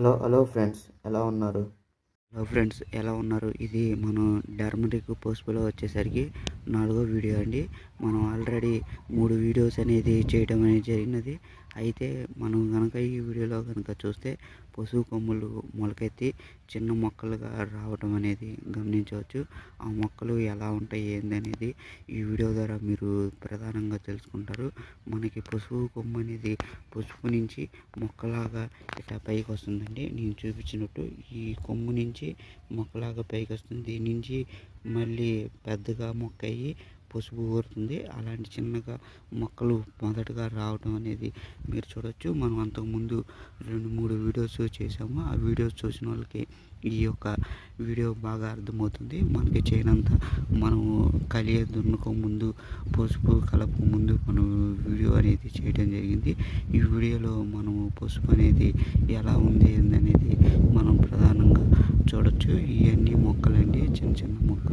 Hello hello friends ఎలా ఉన్నారు? Hello friends ఎలా ఉన్నారు? ఇది మనం డర్మటిక్ పసుపులో వచ్చేసరికి నాలుగో వీడియో అండి. మనం ఆల్రెడీ మూడు వీడియోస్ అనేది చేయడం అనేది జరిగినది. అయితే మనం కనుక ఈ వీడియోలో కనుక చూస్తే పశువు కొమ్ములు మొలకెత్తి చిన్న మొక్కలుగా రావడం అనేది గమనించవచ్చు. ఆ మొక్కలు ఎలా ఉంటాయి ఏంది అనేది ఈ వీడియో ద్వారా మీరు ప్రధానంగా తెలుసుకుంటారు. మనకి పశువు కొమ్ము అనేది పసుపు నుంచి మొక్కలాగా ఇట్లా పైకి వస్తుందండి. నేను చూపించినట్టు ఈ కొమ్ము నుంచి మొక్కలాగా పైకి వస్తుంది. దీని నుంచి మళ్ళీ పెద్దగా మొక్క అయ్యి పసుపు ఊరుతుంది. అలాంటి చిన్నగా మొక్కలు మొదటగా రావడం అనేది మీరు చూడొచ్చు. మనం అంతకుముందు రెండు మూడు వీడియోస్ చేసాము ఆ వీడియోస్ చూసిన వాళ్ళకి ఈ యొక్క వీడియో బాగా అర్థమవుతుంది. మనకి చేయనంత మనము కలియ దున్నుకో ముందు పసుపు కలపక ముందు మనం వీడియో అనేది చేయడం జరిగింది. ఈ వీడియోలో మనము పసుపు అనేది ఎలా ఉంది అనేది మనం ప్రధానంగా చూడొచ్చు. ఇవన్నీ మొక్కలండి. చిన్న చిన్న మొక్కలు.